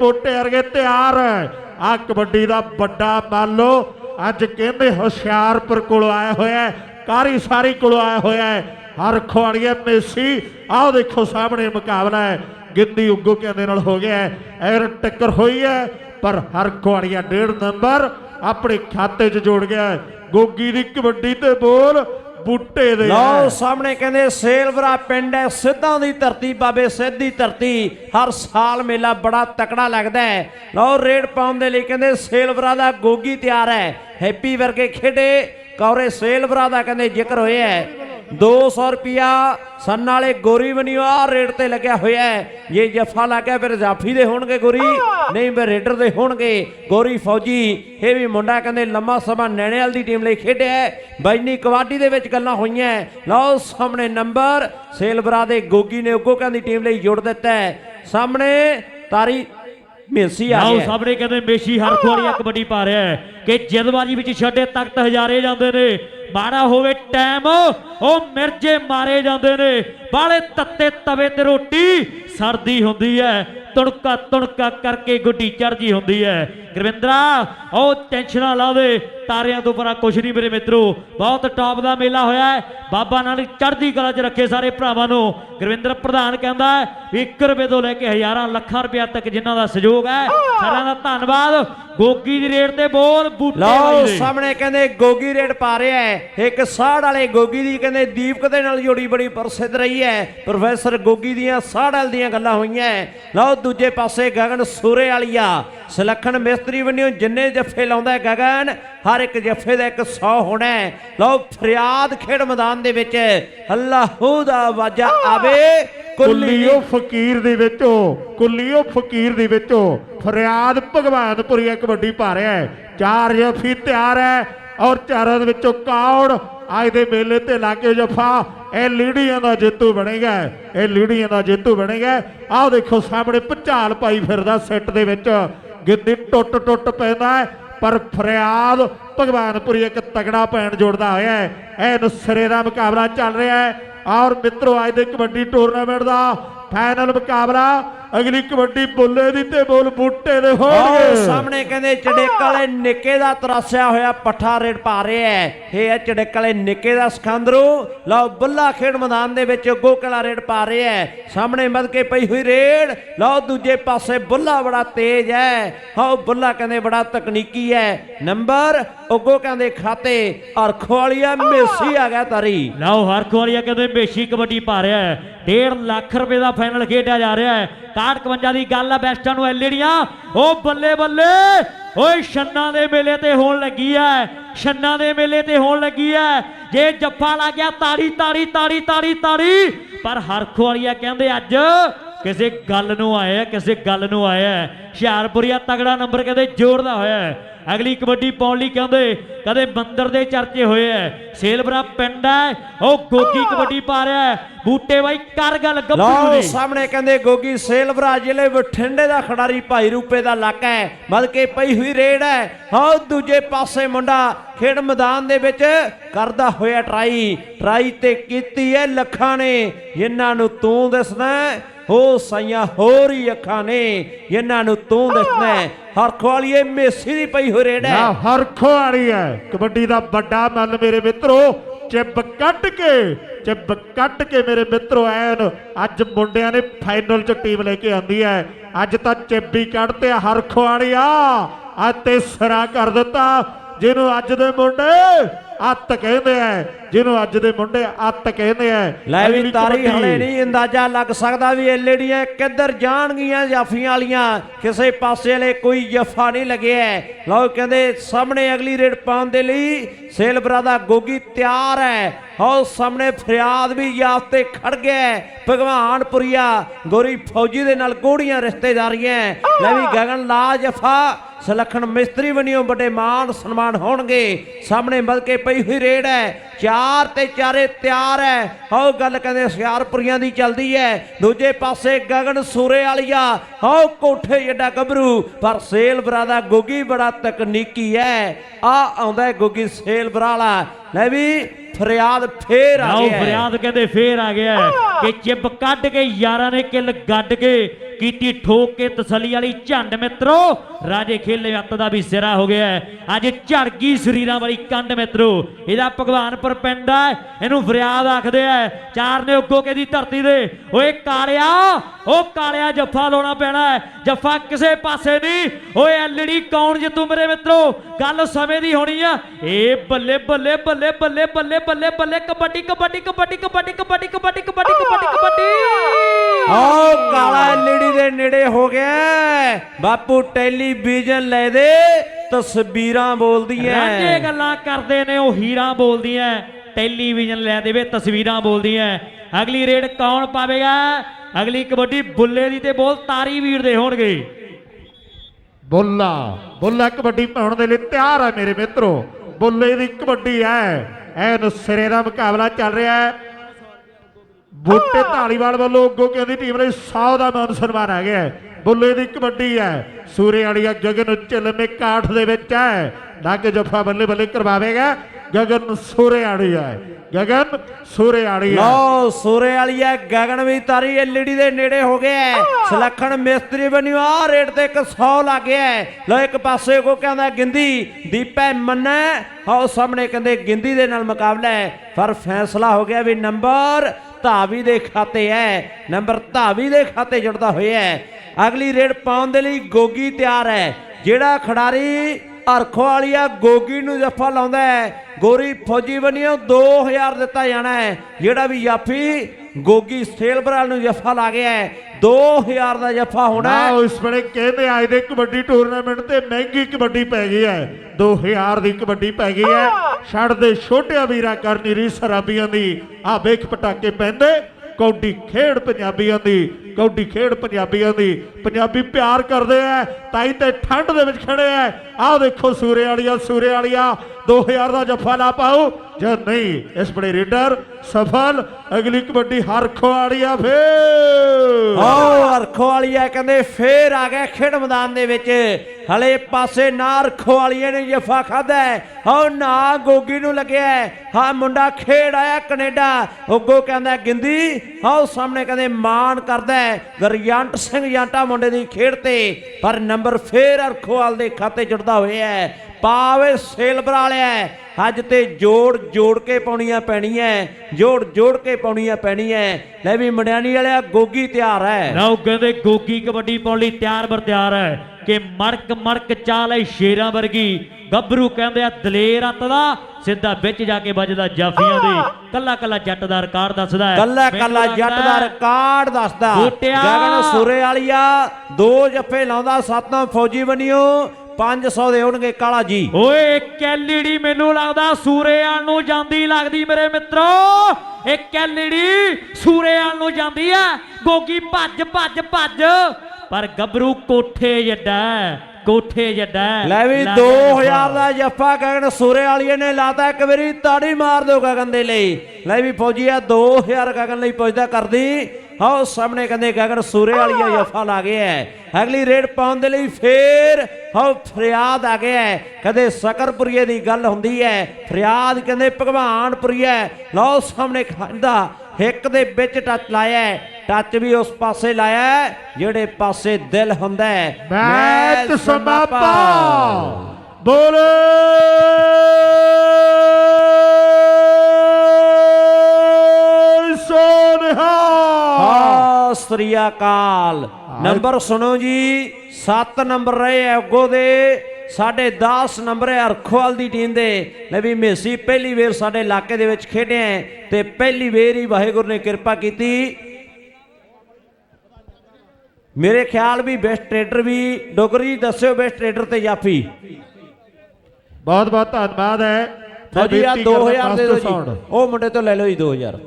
ਟੋਟੇ ਵਰਗੇ ਤਿਆਰ ਹੈ। ਆ ਕਬੱਡੀ ਦਾ ਵੱਡਾ ਮੰਨ ਅੱਜ ਕਹਿੰਦੇ ਹੁਸ਼ਿਆਰਪੁਰ ਕੋਲ ਆਇਆ ਹੋਇਆ ਕਾਰੀ ਸਾਰੀ ਕੋਲ ਆਇਆ ਹੋਇਆ ਹਰ ਖਵਾੜੀਏ ਮੇਸੀ, ਆਹ ਦੇਖੋ ਸਾਹਮਣੇ ਮੁਕਾਬਲਾ ਹੈ। ਗਿੱਦੀ ਉੱਗੋ ਕਹਿੰਦੇ ਨਾਲ ਹੋ ਗਿਆ ਐਰ ਟੱਕਰ ਹੋਈ ਹੈ, ਪਰ ਹਰ ਖਵਾੜੀਆ ਡੇਢ ਨੰਬਰ ਆਪਣੇ ਖਾਤੇ 'ਚ ਜੋੜ ਗਿਆ ਗੋਗੀ ਦੀ ਕਬੱਡੀ ਤੇ ਬੋਲ। ਬੂਟੇ ਦੇ ਲਓ ਸਾਹਮਣੇ ਕਹਿੰਦੇ, ਸੇਲਵਰਾ ਪਿੰਡ ਹੈ, ਸਿੱਧਾਂ ਦੀ ਧਰਤੀ, ਬਾਬੇ ਸਿੱਧ ਦੀ ਧਰਤੀ। ਹਰ ਸਾਲ ਮੇਲਾ ਬੜਾ ਤਕੜਾ ਲੱਗਦਾ ਹੈ। ਲਓ ਰੇਡ ਪਾਉਣ ਦੇ ਲਈ ਕਹਿੰਦੇ, ਸੇਲਵਰਾ ਦਾ ਗੋਗੀ ਤਿਆਰ ਹੈ। ਹੈਪੀ ਵਰਗੇ ਖੇਡੇ, ਕੌਰੇ ਸੇਲਵਰਾ ਦਾ ਕਹਿੰਦੇ ਜ਼ਿਕਰ ਹੋਇਆ ਹੈ। 200 ਰੁਪਿਆ ਸੰਨ ਵਾਲੇ ਗੋਰੀ ਆ ਰੇਡ ਤੇ ਲੱਗਿਆ ਹੋਇਆ ਹੈ ਜੇ ਜੱਫਾ ਲੱਗਿਆ ਫਿਰ ਜਾਫੀ ਦੇ ਹੋਣਗੇ ਗੋਰੀ ਨਹੀਂ ਫਿਰ ਰੇਡਰ ਦੇ ਹੋਣਗੇ ਗੋਰੀ ਫੌਜੀ ਇਹ ਵੀ ਮੁੰਡਾ ਕਹਿੰਦੇ ਲੰਮਾ ਸਮਾਂ ਨੈਣੇਵਾਲ ਦੀ ਟੀਮ ਲਈ ਖੇਡਿਆ ਹੈ। ਬਾਈਨੀ ਕਬੱਡੀ ਦੇ ਵਿੱਚ ਗੱਲਾਂ ਹੋਈਆਂ। ਲਓ ਸਾਹਮਣੇ ਨੰਬਰ ਸੇਲਬਰਾ ਦੇ ਗੋਗੀ ਨੇ ਉਗੋਕਾਂ ਦੀ ਟੀਮ ਲਈ ਜੋੜ ਦਿੱਤਾ ਹੈ। ਸਾਹਮਣੇ ਤਾਰੀ ਮੇਸੀ ਆ ਗਿਆ। ਸਾਹਮਣੇ ਕਹਿੰਦੇ ਮੇਸ਼ੀ ਹਰ ਖੁਆੜੀਆ ਕਬੱਡੀ ਪਾ ਰਿਹਾ ਹੈ ਕਿ ਜਦਬਾਜੀ ਵਿੱਚ ਛੱਡੇ ਤਖਤ ਹਜ਼ਾਰੇ ਜਾਂਦੇ ਨੇ ਮਾੜਾ ਹੋਵੇ ਟਾਈਮ ਉਹ ਮਿਰਜੇ ਮਾਰੇ ਜਾਂਦੇ ਨੇ ਬਾਲੇ ਤੱਤੇ ਤਵੇ ਤੇ ਰੋਟੀ ਸਰਦੀ ਹੁੰਦੀ ਹੈ ਤੁਣਕਾ ਤੁਣਕਾ ਕਰਕੇ ਗੁੱਡੀ ਚੜਜੀ ਹੁੰਦੀ ਹੈ ਗੁਰਵਿੰਦਰਾ ਉਹ ਟੈਨਸ਼ਨਾਂ ਲਾ ਦੇ ਤਾਰਿਆਂ ਤੋਂ ਪਰਾਂ ਕੁਛ ਨਹੀਂ ਮੇਰੇ ਮਿੱਤਰੋ। ਬਹੁਤ ਟੌਪ ਦਾ ਮੇਲਾ ਹੋਇਆ ਹੈ। ਬਾਬਾ ਨਾਨਕ ਚੜ੍ਹਦੀ ਕਲਾ 'ਚ ਰੱਖੇ ਸਾਰੇ ਭਰਾਵਾਂ ਨੂੰ। ਗੁਰਵਿੰਦਰ ਪ੍ਰਧਾਨ ਕਹਿੰਦਾ ਹੈ ਵੀ 1 ਰੁਪਏ ਤੋਂ ਲੈ ਕੇ ਹਜ਼ਾਰਾਂ ਲੱਖਾਂ ਰੁਪਏ ਤੱਕ ਜਿਨ੍ਹਾਂ ਦਾ ਸਹਿਯੋਗ ਹੈ। ਸਾਰਿਆਂ ਦਾ ਧੰਨਵਾਦ। ਗੋਗੀ ਦੀ ਰੇਟ ਤੇ ਬੋਲ ਬੂਟੇ ਲਓ। ਸਾਹਮਣੇ ਕਹਿੰਦੇ ਗੋਗੀ ਰੇਡ ਪਾ ਰਿਹਾ ਹੈ। ਇੱਕ ਸਾੜ ਵਾਲੇ ਗੋਗੀ ਦੀ ਕਹਿੰਦੇ ਦੀਪਕ ਦੇ ਨਾਲ ਜੋੜੀ ਬੜੀ ਪ੍ਰਸਿੱਧ ਰਹੀ ਹੈ। ਪ੍ਰੋਫੈਸਰ ਗੋਗੀ ਦੀਆਂ ਸਾੜ ਵਾਲ ਦੀਆਂ ਗੱਲਾਂ ਹੋਈਆਂ। ਲਓ ਦੂਜੇ ਪਾਸੇ ਗਗਨ ਸੂਰੇ ਵਾਲੀਆ ਸੁਲੱਖਣ ਮਿਸਤਰੀ ਬਣਿਓ ਜਿੰਨੇ ਜੱਫੇ ਲਾਉਂਦਾ ਹੈ ਗਗਨ ਹਰ ਇੱਕ ਜੱਫੇ ਦਾ ਇੱਕ 100 ਹੋਣਾ ਹੈ। ਲਓ ਫਰਿਆਦ ਖੇਡ ਮੈਦਾਨ ਦੇ ਵਿੱਚ ਅੱਲਾਹੂ ਦਾ ਆਵਾਜ਼ਾ ਆਵੇ। ਕੁੱਲੀ ਕੁੱਲੀਓ ਫਕੀਰ ਦੇ ਵਿੱਚੋਂ ਕੁੱਲੀਓ ਫਕੀਰ ਦੇ ਵਿੱਚੋਂ ਫਰਿਆਦ ਭਗਵਾਨਪੁਰੀ ਇੱਕ ਵੱਡੀ ਪਾ ਰਿਹਾ ਹੈ। ਚਾਰ ਜਫੀ ਤਿਆਰ ਹੈ ਔਰ ਚਾਰਾਂ ਦੇ ਵਿੱਚੋਂ ਕੌੜ ਅੱਜ ਦੇ ਮੇਲੇ ਤੇ ਲਾਗੇ ਜਫਾ ਇਹ ਲੀੜੀਆਂ ਦਾ ਜੇਤੂ ਬਣੇਗਾ ਇਹ ਲੀੜੀਆਂ ਦਾ ਜੇਤੂ ਬਣੇਗਾ ਆਹ ਦੇਖੋ ਸਾਹਮਣੇ ਭੁਚਾਲ ਪਾਈ ਫਿਰਦਾ ਸੈੱਟ ਦੇ ਵਿੱਚ। ਗਿੱਦੀ ਟੁੱਟ ਟੁੱਟ ਪੈਂਦਾ ਹੈ, ਪਰ ਫਰਿਆਦ ਭਗਵਾਨਪੁਰੀ ਇੱਕ ਤਗੜਾ ਪੈਣ ਜੋੜਦਾ ਹੋਇਆ ਹੈ। ਇਹ ਨਸਰੇ ਦਾ ਮੁਕਾਬਲਾ ਚੱਲ ਰਿਹਾ ਹੈ ਔਰ ਮਿੱਤਰੋ, ਅੱਜ ਦੇ ਕਬੱਡੀ ਟੂਰਨਾਮੈਂਟ ਦਾ ਫਾਈਨਲ ਮੁਕਾਬਲਾ ਅਗਲੀ ਕਬੱਡੀ ਬੁੱਲੇ ਦੀ ਤੇ ਬੋਲ ਬੂਟੇ ਦੇ ਹੋਣਗੇ। ਸਾਹਮਣੇ ਕਹਿੰਦੇ ਚੜੇਕ ਵਾਲੇ ਨਿੱਕੇ ਦਾ ਤਰਾਸਿਆ ਹੋਇਆ ਪੱਠਾ ਰੇਡ ਪਾ ਰਿਹਾ ਹੈ। ਇਹ ਹੈ ਚੜੇਕ ਵਾਲੇ ਨਿੱਕੇ ਦਾ ਸਿਕੰਦਰੂ। ਲਓ ਬੱਲਾ ਖੇਡ ਮੈਦਾਨ ਦੇ ਵਿੱਚ ਅੱਗੋ ਕਲਾ ਰੇਡ ਪਾ ਰਿਹਾ ਹੈ। ਸਾਹਮਣੇ ਵੱਧ ਕੇ ਪਈ ਹੋਈ ਰੇਡ। ਲਓ ਦੂਜੇ ਪਾਸੇ ਬੁੱਲਾ ਬੜਾ ਤੇਜ਼ ਹੈ। ਹਾਂ ਬੁੱਲਾ ਕਹਿੰਦੇ ਬੜਾ ਤਕਨੀਕੀ ਹੈ। ਨੰਬਰ ਅੱਗੋ ਕਹਿੰਦੇ ਖਾਤੇ। ਔਰ ਖੋਲੀਆ ਮੇਸੀ ਆ ਗਿਆ ਤਾਰੀ। ਲਓ ਹਰ ਖੁਆੜੀਆ ਕਹਿੰਦੇ ਮੇਸ਼ੀ ਕਬੱਡੀ ਪਾ ਰਿਹਾ ਹੈ। 1.5 ਲੱਖ ਰੁਪਏ ਦਾ ਫਾਈਨਲ ਖੇਡਿਆ ਜਾ ਰਿਹਾ ਹੈ। 61 ਦੀ ਗੱਲ ਆ ਬੈਸਟਾਂ ਨੂੰ ਐਲਡੀਆਂ। ਉਹ ਬੱਲੇ ਬੱਲੇ, ਓਏ ਛੰਨਾ ਦੇ ਮੇਲੇ ਤੇ ਹੋਣ ਲੱਗੀ ਐ। ਛੰਨਾ ਦੇ ਮੇਲੇ ਤੇ ਹੋਣ ਲੱਗੀ ਐ। ਜੇ ਜੱਫਾ ਲੱਗ ਗਿਆ, ਤਾੜੀ ਤਾੜੀ ਤਾੜੀ ਤਾੜੀ ਤਾੜੀ। ਪਰ ਹਰ ਖੁਆੜੀਆ ਕਹਿੰਦੇ ਅੱਜ ਕਿਸੇ ਗੱਲ ਨੂੰ ਆਇਆ ਕਿਸੇ ਗੱਲ ਨੂੰ ਆਇਆ ਹੁਸ਼ਿਆਰਪੁਰੀਆ ਤਗੜਾ ਨੰਬਰ ਕਹਿੰਦੇ ਜੋੜਦਾ ਹੋਇਆ ਹੈ। ਅਗਲੀ ਕਬੱਡੀ ਪਾਉਣ ਲਈ ਕਹਿੰਦੇ ਕਦੇ ਮੰਦਰ ਦੇ ਚਰਚੇ ਹੋਏ ਐ ਸੇਲਬਰਾ ਪਿੰਡ ਐ ਉਹ ਗੋਗੀ ਕਬੱਡੀ ਪਾ ਰਿਹਾ ਬੂਟੇ ਬਾਈ ਕਰ ਗੱਲ ਗੱਭਰੂ ਲਓ ਦੀ। ਸਾਹਮਣੇ ਕਹਿੰਦੇ ਗੋਗੀ ਸੇਲਵਰਾ ਜ਼ਿਲ੍ਹੇ ਬਠਿੰਡੇ ਦਾ ਖਿਡਾਰੀ ਭਾਈ ਰੂਪੇ ਦਾ ਇਲਾਕਾ ਹੈ। ਮਦ ਕੇ ਪਈ ਹੋਈ ਰੇਡ ਹੈ। ਹਾਂ ਦੂਜੇ ਪਾਸੇ ਮੁੰਡਾ ਖੇਡ ਮੈਦਾਨ ਦੇ ਵਿੱਚ ਕਰਦਾ ਹੋਇਆ ਟਰਾਈ। ਟਰਾਈ ਤੇ ਕੀਤੀ ਹੈ ਲੱਖਾਂ ਨੇ। ਜਿਨ੍ਹਾਂ ਨੂੰ ਤੂੰ ਦਿਸਦਾ ਹੈ, ਸਾਈਆਂ ਹੋਰ ਹੀ ਅੱਖਾਂ ਨੇ ਜਿਨ੍ਹਾਂ ਨੂੰ ਤੂੰ ਦੱਸਣਾ ਹੈ। ਹਰ ਖਵਾਲੀਏ ਮੇਸੀ ਦੀ ਪਈ ਹੋਈ ਰੇਡ ਹੈ। ਆ ਹਰ ਹੈ। ਕਬੱਡੀ ਦਾ ਵੱਡਾ ਮੱਲ ਮੇਰੇ ਮਿੱਤਰੋ ਚਿੱਬ ਕੱਟ ਕੇ ਚਿੱਬ ਕੱਟ ਕੇ ਮੇਰੇ ਮਿੱਤਰੋ ਐਨ ਅੱਜ ਮੁੰਡਿਆਂ ਨੇ ਫਾਈਨਲ ਚ ਟੀਮ ਲੈ ਕੇ ਆਂਦੀ ਹੈ। ਅੱਜ ਤਾਂ ਚਿੱਬੀ ਕੱਢਤੇ ਹਰ ਖੁਆੜੀਆ ਅੱਜ ਤੇ ਸਰਾ ਕਰ ਦਿੱਤਾ ਜਿਹਨੂੰ ਅੱਜ ਦੇ ਮੁੰਡੇ ਅੱਤ ਕਹਿੰਦੇ ਆ। ਜਿਹਨੂੰ ਅੱਜ ਦੇ ਮੁੰਡੇ ਅੱਤ ਕਹਿੰਦੇ ਆ ਲੈ ਵੀ ਤਾਰੀ। ਹਲੇ ਨਹੀਂ ਅੰਦਾਜ਼ਾ ਲੱਗ ਸਕਦਾ ਵੀ ਐਲਡੀਆਂ ਕਿੱਧਰ ਜਾਣਗੀਆਂ ਜਾਫੀਆਂ ਵਾਲੀਆਂ। ਕਿਸੇ ਪਾਸੇ ਵਾਲੇ ਕੋਈ ਜਫਾ ਨਹੀਂ ਲੱਗਿਆ ਲਓ ਕਹਿੰਦੇ ਸਾਹਮਣੇ ਅਗਲੀ ਰੇਡ ਪਾਉਣ ਦੇ ਲਈ ਸੇਲਬਰਾ ਦਾ ਗੋਗੀ ਤਿਆਰ ਹੈ। ਹੋ ਸਾਹਮਣੇ ਫਰਿਆਦ ਵੀ ਯਾਦ ਤੇ ਖੜ ਗਿਆ। ਭਗਵਾਨਪੁਰੀਆ ਗੋਰੀ ਫੌਜੀ ਦੇ ਨਾਲ ਗੋੜੀਆਂ ਰਿਸ਼ਤੇਦਾਰੀਆਂ ਲੈ ਵੀ ਗਗਨ ਲਾ ਜਫਾ ਸੁਲੱਖਣ ਮਿਸਤਰੀ ਬਣਿਓ ਵੱਡੇ ਮਾਣ ਸਨਮਾਨ ਹੋਣਗੇ। ਸਾਹਮਣੇ ਵੱਧ ਕੇ ਪਈ ਹੋਈ ਰੇਡ ਹੈ। ਚਾਰ ਤੇ ਚਾਰੇ ਤਿਆਰ ਹੈ। ਆਓ ਗੱਲ ਕਹਿੰਦੇ ਹੁਸ਼ਿਆਰਪੁਰੀਆਂ ਦੀ ਚੱਲਦੀ ਹੈ। ਦੂਜੇ ਪਾਸੇ ਗਗਨ ਸੂਰੇ ਵਾਲੀਆ ਆਓ ਕੋਠੇ ਜੱਡਾ ਗੱਭਰੂ ਪਰ ਸੇਲ ਬਰਾ ਦਾ ਗੋਗੀ ਬੜਾ ਤਕਨੀਕੀ ਹੈ। ਆ ਆਉਂਦਾ ਗੋਗੀ ਸੇਲ ਬਰਾ ਵਾਲਾ। ਲੈ ਵੀ ਫਰਿਆਦ ਫੇਰ ਆ ਗਿਆ ਹੈ। ਫਰਿਆਦ ਕਹਿੰਦੇ ਫੇਰ ਆ ਗਿਆ ਕਿ ਚਿੱਬ ਕੱਢ ਕੇ ਯਾਰਾਂ ਨੇ ਕਿੱਲ ਗੱਡ ਕੇ ਕੀਤੀ ਠੋਕ ਕੇ ਤਸੱਲੀ ਵਾਲੀ ਝੰਡ ਮਿੱਤਰੋ। ਰਾਜੇ ਖੇਲੇ ਅੱਤ ਦਾ ਵੀ ਸਿਰਾ ਹੋ ਗਿਆ ਹੈ। ਅੱਜ ਝੜ ਗਈ ਸਰੀਰਾਂ ਵਾਲੀ ਕੰਡ ਮਿੱਤਰੋ। ਇਹਦਾ ਭਗਵਾਨਪੁਰ ਪਿੰਡ ਹੈ। ਇਹਨੂੰ ਫਰਿਆਦ ਆਖਦੇ ਆ ਚਾਰ ਨੇ ਉੱਗੋ ਕੇ ਦੀ ਧਰਤੀ ਦੇ। ਓਏ ਕਾਲਿਆ ਉਹ ਕਾਲਿਆ, ਜੱਫਾ ਲਾਉਣਾ ਪੈਣਾ ਜੱਫਾ ਕਿਸੇ ਪਾਸੇ ਨਹੀਂ। ਓਏ ਐਲੜੀ ਕੌਣ ਜਿੱਤੂ ਮੇਰੇ ਮਿੱਤਰੋ? ਗੱਲ ਸਮੇਂ ਦੀ ਹੋਣੀ ਆ। ਏ ਬੱਲੇ ਬੱਲੇ ਬੱਲੇ ਬੱਲੇ ਬੱਲੇ ਬੱਲੇ ਬੱਲੇ, ਕਬੱਡੀ ਕਬੱਡੀ ਕਬੱਡੀ ਕਬੱਡੀ ਕਬੱਡੀ ਕਬੱਡੀ ਕਬੱਡੀ ਕਬੱਡੀ ਕਬੱਡੀ। ਆਓ ਕਾਲਾ ਐਲਈਡੀ ਦੇ ਨੇੜੇ ਹੋ ਗਿਆ। ਬਾਪੂ ਟੈਲੀਵਿਜ਼ਨ ਲੈ ਦੇ ਤਸਵੀਰਾਂ ਬੋਲਦੀਆਂ ਰਾਂਝੇ ਗੱਲਾਂ ਕਰਦੇ ਨੇ ਉਹ ਹੀਰਾ ਬੋਲਦੀਆਂ ਟੈਲੀਵਿਜ਼ਨ ਲੈ ਦੇਵੇ ਤਸਵੀਰਾਂ ਬੋਲਦੀਆਂ ਅਗਲੀ ਰੇਡ ਕੌਣ ਪਾਵੇਗਾ? ਅਗਲੀ ਕਬੱਡੀ ਬੁੱਲੇ ਦੀ ਤੇ ਬੋਲ ਤਾਰੀ ਵੀਰ ਦੇ ਹੋਣਗੇ। ਬੁੱਲਾ ਬੁੱਲਾ ਕਬੱਡੀ ਪਾਉਣ ਦੇ ਲਈ ਤਿਆਰ ਹੈ ਮੇਰੇ ਮਿੱਤਰੋ। ਬੁੱਲੇ ਦੀ ਕਬੱਡੀ ਹੈ। ਐਨ ਸਿਰੇ ਦਾ ਮੁਕਾਬਲਾ ਚੱਲ ਰਿਹਾ ਹੈ। ਬੂਟੇ ਢਾਲੀਵਾਲ ਵੱਲੋਂ ਅੱਗੋਂ ਕਹਿੰਦੀ ਟੀਮ ਲਈ 100 ਦਾ ਮਾਨ ਸਨਮਾਨ ਆ ਗਿਆ। ਬੁੱਲੇ ਦੀ ਕਬੱਡੀ ਹੈ। ਸੂਰੇ ਵਾਲੀਆ ਗਗਨ ਝਿਲਮੇ ਕਾਠ ਦੇ ਵਿੱਚ ਹੈ। ਲੱਗ ਜੱਫਾ ਬੱਲੇ ਬੱਲੇ ਕਰਵਾਵੇਗਾ। ਗਗਨ ਸੂਰੇ ਵਾਲੀ ਹੈ। ਗਗਨ ਸੂਰੇ ਵਾਲੀ ਹੈ। ਲਓ ਸੂਰੇ ਵਾਲੀਆ ਗਗਨ ਵੀ ਤਾਰੀ ਐਲਈਡੀ ਦੇ ਨੇੜੇ ਹੋ ਗਿਆ ਹੈ। ਸੁਲੱਖਣ ਮਿਸਤਰੀ ਬਣਿਓ ਆ ਰੇਟ ਤੇ 100 ਲੱਗ ਗਿਆ ਹੈ। ਲਓ ਇੱਕ ਪਾਸੇ ਕੋ ਕਹਿੰਦਾ ਗਿੰਦੀ ਦੀਪੈ ਮੰਨਾ। ਆਓ ਸਾਹਮਣੇ ਕਹਿੰਦੇ ਗਿੰਦੀ ਦੇ ਨਾਲ ਮੁਕਾਬਲਾ ਹੈ। ਪਰ ਫੈਸਲਾ ਹੋ ਗਿਆ ਵੀ ਨੰਬਰ ਧਾਵੀ ਦੇ ਖਾਤੇ ਹੈ ਨੰਬਰ ਧਾਵੀ ਦੇ ਖਾਤੇ ਜੁੜਦਾ ਹੋਇਆ ਹੈ ਅਗਲੀ ਰੇਡ ਪਾਉਣ ਦੇ ਲਈ ਗੋਗੀ ਤਿਆਰ ਹੈ ਜਿਹੜਾ ਖਿਡਾਰੀ ਅਰਖੋ ਵਾਲੀਆ ਗੋਗੀ ਨੂੰ ਜੱਫਾ ਲਾਉਂਦਾ ਹੈ ਗੋਰੀ ਫੌਜੀ ਬਣਿਓ 2000 ਦਿੱਤਾ ਜਾਣਾ ਹੈ ਜਿਹੜਾ ਵੀ ਜਾਫੀ ਗੋਗੀ ਸੇਲਬਰਾਲ ਨੂੰ ਜੱਫਾ ਲਾ ਗਿਆ ਹੈ। 2000 ਦਾ ਜੱਫਾ ਹੋਣਾ ਨਾ ਹੈ ਇਸ ਵੇਲੇ ਕਹਿੰਦੇ ਅੱਜ ਦੇ ਕਬੱਡੀ ਟੂਰਨਾਮੈਂਟ ਤੇ ਮਹਿੰਗੀ ਕਬੱਡੀ ਪੈ ਗਈ ਹੈ। 2000 ਦੀ ਕਬੱਡੀ ਪੈ ਗਈ ਹੈ। ਛੱਡ ਦੇ ਛੋਟਿਆਂ ਵੀਰਾਂ ਕਰਨੀ ਰੀ ਸਰਾਬੀਆਂ ਦੀ। ਆ ਵੇਖ ਪਟਾਕੇ ਪੈਂਦੇ। ਕੌਡੀ ਖੇਡ ਪੰਜਾਬੀਆਂ ਦੀ। ਕੌਡੀ ਖੇਡ ਪੰਜਾਬੀਆਂ ਦੀ। ਪੰਜਾਬੀ ਪਿਆਰ ਕਰਦੇ ਆ ਤਾਈ ਤੇ ਠੰਡ ਦੇ ਵਿੱਚ ਖੜੇ ਆ ਆਹ ਦੇਖੋ ਸੂਰੇ ਵਾਲੀਆ ਸੂਰੇ ਵਾਲੀਆ। 2000 ਦਾ ਜੱਫਾ ਨਾ ਪਾਓ। ਜਾਂ ਨਹੀਂ, ਇਸ ਬੜੇ ਰੀਡਰ ਸਫਲ। ਅਗਲੀ ਕਬੱਡੀ ਹਰ ਖਵਾੜੀਆ ਫੇਰ। ਆਓ ਅਰਖੋ ਵਾਲੀਆ ਕਹਿੰਦੇ ਫੇਰ ਆ ਗਿਆ ਖੇਡ ਮੈਦਾਨ ਦੇ ਵਿੱਚ। ਹਲੇ ਪਾਸੇ ਨਾ ਅਰਖੋ ਵਾਲੀਏ ਨੇ ਜਫ਼ਾ ਖਾਦਾ ਆਓ, ਨਾ ਗੋਗੀ ਨੂੰ ਲੱਗਿਆ ਹਾਂ, ਮੁੰਡਾ ਖੇਡ ਆਇਆ ਕੈਨੇਡਾ। ਉੱਗੋ ਕਹਿੰਦਾ, ਗਿੰਦੀ, ਆਓ, ਸਾਹਮਣੇ ਕਹਿੰਦੇ, ਮਾਣ ਕਰਦਾ ਹੈ। ਗਰਯੰਟ ਸਿੰਘ ਜਾਂਟਾ ਮੁੰਡੇ ਦੀ ਖੇਡ ਤੇ, ਪਰ ਨੰਬਰ ਫੇਰ ਅਰਖੋਵਾਲ ਦੇ ਖਾਤੇ ਜੁੜਦਾ ਹੋਇਆ ਹੈ। ਪਾਵੇ ਸੇਲਬਰ ਵਾਲਿਆ ਅੱਜ ਤੇ ਜੋੜ ਜੋੜ ਕੇ ਪਾਉਣੀਆਂ ਪੈਣੀਆਂ ਜੋੜ ਜੋੜ ਕੇ ਪਾਉਣੀਆਂ ਪੈਣੀਆਂ ਲੈ ਵੀ ਮੰਡਿਆਣੀ ਵਾਲਿਆ, ਗੋਗੀ ਤਿਆਰ ਹੈ। ਲਓ ਕਹਿੰਦੇ ਗੋਗੀ ਕਬੱਡੀ ਪਾਉਣ ਲਈ ਤਿਆਰ ਬਰ ਤਿਆਰ ਹੈ। ਕਿ ਮੜਕ ਮੜਕ ਚਾਲ ਹੈ ਸ਼ੇਰਾਂ ਵਰਗੀ। ਗੱਭਰੂ ਕਹਿੰਦੇ ਆ ਦਲੇਰ ਅੱਤ ਦਾ ਸਿੱਧਾ ਵਿੱਚ ਜਾ ਕੇ ਵੱਜਦਾ ਜਾਫੀਆਂ ਦੇ। ਕੱਲਾ ਕੱਲਾ ਜੱਟ ਦਾ ਰਿਕਾਰਡ ਦੱਸਦਾ ਹੈ। ਕੱਲਾ ਕੱਲਾ ਜੱਟ ਦਾ ਰਿਕਾਰਡ ਦੱਸਦਾ। ਗਗਨ ਸੂਰੇ ਵਾਲੀਆ ਦੋ ਜੱਫੇ ਲਾਉਂਦਾ ਸੱਤਾਂ ਫੌਜੀ ਬਣਿਓ 500 ਦੇ ਹੋਣਗੇ ਕਾਲਾ ਜੀ। ਓਏ ਕੈਲੜੀ ਮੈਨੂੰ ਲੱਗਦਾ ਸੂਰੇਆਲ ਨੂੰ ਜਾਂਦੀ ਲੱਗਦੀ ਮੇਰੇ ਮਿੱਤਰੋ। ਇਹ ਕੈਲੜੀ ਸੂਰੇਆਲ ਨੂੰ ਜਾਂਦੀ ਆ ਗੋਗੀ ਭੱਜ ਭੱਜ ਭੱਜ। ਪਰ ਗੱਭਰੂ ਕੋਠੇ ਜੱਡਾ ਕੋਠੇ ਜੱਡਾ। ਲੈ ਵੀ ਲੱਗ ਗਿਆ 2000 ਦਾ ਜੱਫਾ ਗਗਨ ਸੂਰੇ ਵਾਲੀਏ ਨੇ ਲਾਤਾ ਇੱਕ ਵਾਰੀ ਤਾੜੀ ਮਾਰ ਦਿਓ ਗਗਨ ਦੇ ਲਈ। ਲੈ ਵੀ ਫੌਜੀਆ 2000 ਗਗਨ ਲਈ ਪੁੱਛਦਾ ਕਰਦੀ। ਆਓ ਸਾਹਮਣੇ ਕਹਿੰਦੇ ਗਗਨ ਸੂਰੇ ਵਾਲੀਆ ਜੱਫਾ ਲਾ ਗਿਆ ਹੈ। ਅਗਲੀ ਰੇਡ ਪਾਉਣ ਦੇ ਲਈ ਫੇਰ ਆਓ ਫਰਿਆਦ ਆ ਗਿਆ ਹੈ। ਕਦੇ ਸਕਰਪੁਰੀਏ ਦੀ ਗੱਲ ਹੁੰਦੀ ਹੈ। ਫਰਿਆਦ ਕਹਿੰਦੇ ਭਗਵਾਨਪੁਰੀਏ। ਲਓ ਸਾਹਮਣੇ ਖਾਂਦਾ ਹਿੱਕ ਦੇ ਵਿੱਚ ਟੱਚ ਲਾਇਆ ਟੱਚ ਵੀ ਉਸ ਪਾਸੇ ਲਾਇਆ ਜਿਹੜੇ ਪਾਸੇ ਦਿਲ ਹੁੰਦਾ ਹੈ। ਮੈਚ ਸਮਾਪਾ ਬੋਲੇ। ਸੋਨਹਾ। ਸ੍ਰੀ ਅਕਾਲ। ਨੰਬਰ ਸੁਣੋ ਜੀ 7 ਨੰਬਰ ਰਹੇ ਅੱਗੋ ਦੇ। ਸਾਡੇ 10 ਨੰਬਰ ਹੈ ਅਰਖਵਾਲ ਦੀ ਟੀਮ ਦੇ। ਲੈ ਵੀ ਮੇਸੀ ਪਹਿਲੀ ਵੇਰ ਸਾਡੇ ਇਲਾਕੇ ਦੇ ਵਿੱਚ ਖੇਡਿਆ ਹੈ ਤੇ ਪਹਿਲੀ ਵੇਰ ਹੀ ਵਾਹਿਗੁਰੂ ਨੇ ਕਿਰਪਾ ਕੀਤੀ। ਮੇਰੇ ਖਿਆਲ ਵੀ ਬੈਸਟ ਟ੍ਰੇਡਰ ਵੀ ਡੋਗਰੀ ਦੱਸਿਓ ਬੈਸਟ ਟ੍ਰੇਡਰ ਤੇ ਜਾਫੀ। ਬਹੁਤ ਬਹੁਤ ਧੰਨਵਾਦ ਹੈ। ਕਰਦਾ 2000 ਦੇ ਦਿਓ ਜੀ। ਉਹ ਮੁੰਡੇ ਤੋਂ ਲੈ ਲਓ ਜੀ 2000